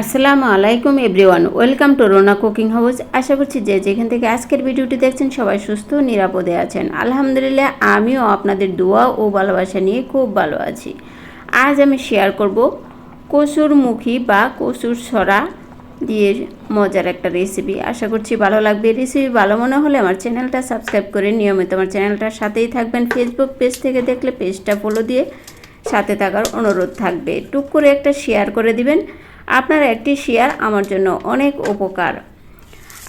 আসসালামু আলাইকুম everyone, welcome to Rona cooking house. আশা করছি যে যেখান থেকে আজকের ভিডিওটি দেখছেন সবাই সুস্থ নিরাপদে আছেন। আলহামদুলিল্লাহ, আমিও আপনাদের দোয়া ও ভালোবাসা নিয়ে খুব ভালো আছি। আজ আমি শেয়ার করব কচুর মুখী বা কচুর ছড়া দিয়ে মজার একটা রেসিপি আশা করছি ভালো লাগবে। রেসিপি ভালো মনে হলে আমার চ্যানেলটা সাবস্ক্রাইব করে নিয়মিত আমার চ্যানেলটার সাথেই থাকবেন। ফেসবুক পেজ থেকে দেখলে পেজটা ফলো দিয়ে সাথে থাকার অনুরোধ থাকবে। টুক করে একটা শেয়ার করে দিবেন। আপনার একটি শেয়ার আমার জন্য অনেক উপকার।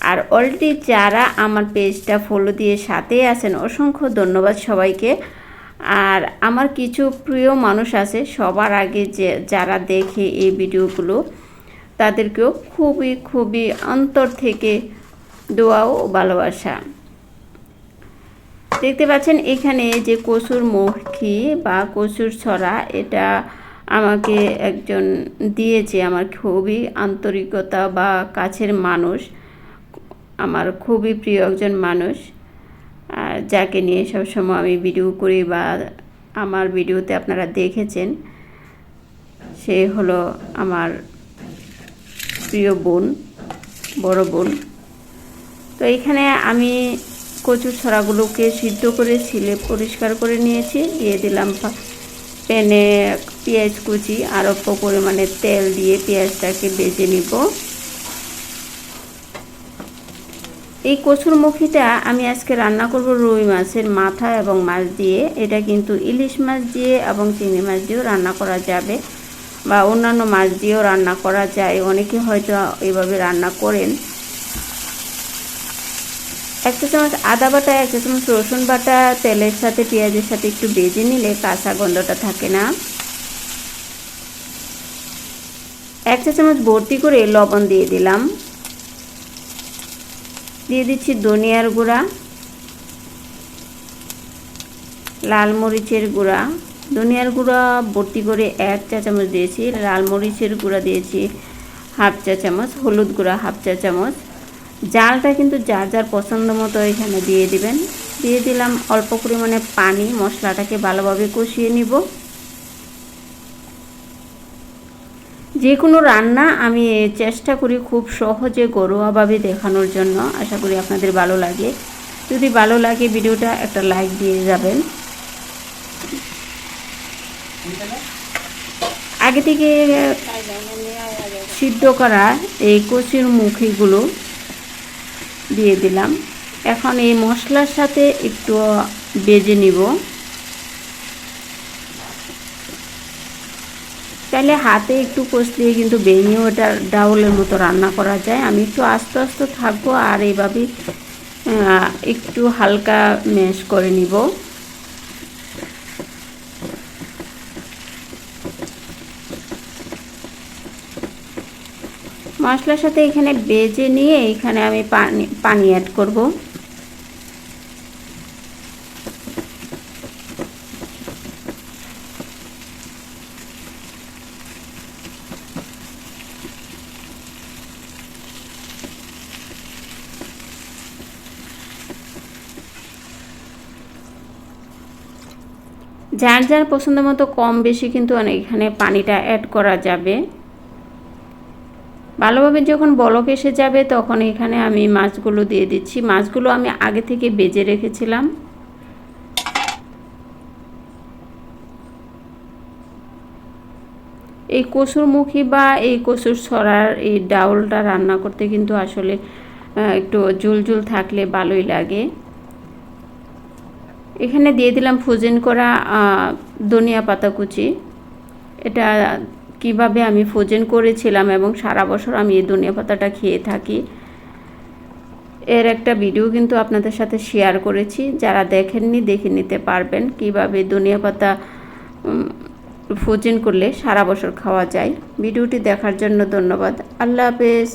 আর অলরেডি যারা আমার পেজটা ফলো দিয়ে সাথে আছেন, অসংখ্য ধন্যবাদ সবাইকে। আর আমার কিছু প্রিয় মানুষ আছে, সবার আগে যে, যারা দেখে এই ভিডিওগুলো, তাদেরকেও খুবই খুবই অন্তর থেকে দোয়া ও ভালোবাসা। দেখতে পাচ্ছেন এখানে যে কচুর মুখী বা কচুর ছড়া, এটা আমাকে একজন দিয়েছে আমার খুবই আন্তরিকতা বা কাছের মানুষ, আমার খুবই প্রিয় একজন মানুষ যাকে নিয়ে সবসময় আমি ভিডিও করি বা আমার ভিডিওতে আপনারা দেখেছেন। সে হলো আমার প্রিয় বোন, বড় বোন। তো এখানে আমি কচুর ছড়াগুলোকে সিদ্ধ করে ছিলে পরিষ্কার করে নিয়েছি, দিয়ে দিলাম প্যানে পেঁয়াজ কুচি আর অল্প পরিমাণে তেল দিয়ে পেঁয়াজটাকে বেজে নিব। এই কচুর মুখিটা আমি আজকে রান্না করব রুই মাছের মাথা এবং মাছ দিয়ে। এটা কিন্তু ইলিশ মাছ দিয়ে এবং চিংড়ি মাছ দিয়েও রান্না করা যাবে বা অন্যান্য মাছ দিয়েও রান্না করা যায়। অনেকে হয়তো এইভাবে রান্না করেন। এক চা চামচ আদা বাটা এক চা চামচ রসুন বাটা, তেলের সাথে পেঁয়াজের সাথে একটু বেজে নিলে কাঁচা গন্ধটা থাকে না। এক চা চামচ ভর্তি করে লবণ দিয়ে দিলাম। দিয়ে দিচ্ছি ধনিয়ার গুঁড়া, লাল মরিচের গুঁড়া। ধনিয়ার গুঁড়া ভর্তি করে এক চা চামচ দিয়েছি, লাল মরিচের গুঁড়া দিয়েছি, হাফ চা চামচ, হলুদ গুঁড়া হাফ চা চামচ। জালটা কিন্তু যার যার পছন্দ মতো এখানে দিয়ে দিবেন। দিয়ে দিলাম অল্প পরিমাণে পানি মশলাটাকে ভালোভাবে কষিয়ে নিব। যে কোনো রান্না আমি চেষ্টা করি খুব সহজে ঘরোয়াভাবে দেখানোর জন্য। আশা করি আপনাদের ভালো লাগে। যদি ভালো লাগে ভিডিওটা একটা লাইক দিয়ে যাবেন। আগে থেকে সিদ্ধ করা এই কচির মুখিগুলো দিয়ে দিলাম। এখন এই মশলার সাথে একটু বেজে নিব। তাহলে হাতে একটু কষলিয়ে কিন্তু বেনিও ওটা ডাউলের মতো রান্না করা যায়। আমি একটু আস্তে আস্তে থাকব আর এইভাবে একটু হালকা ম্যাশ করে নিব। মশলার সাথে এখানে বেজে নিয়ে এখানে আমি পানি পানি অ্যাড করব। যার যার পছন্দ মতো কম বেশি কিন্তু এখানে পানিটা অ্যাড করা যাবে। ভালোভাবে যখন বলক এসে যাবে, তখন এখানে আমি মাছগুলো দিয়ে দিচ্ছি। মাছগুলো আমি আগে থেকে বেজে রেখেছিলাম। এই কসুরমুখী বা এই কসুর ছড়ার এই ডাউলটা রান্না করতে কিন্তু আসলে একটু জুল জুল থাকলে ভালোই লাগে। এখানে দিয়ে দিলাম ফুজেন করা ধনিয়া পাতা কুচি। এটা কীভাবে আমি ফোজেন করেছিলাম এবং সারা বছর আমি এই ধনিয়া পাতাটা খেয়ে থাকি। এর একটা ভিডিও কিন্তু আপনাদের সাথে শেয়ার করেছি। যারা দেখেননি, দেখে নিতে পারবেন কীভাবে ধনিয়া পাতা ফোজেন করলে সারা বছর খাওয়া যায়। ভিডিওটি দেখার জন্য ধন্যবাদ। আল্লাহ হাফেজ।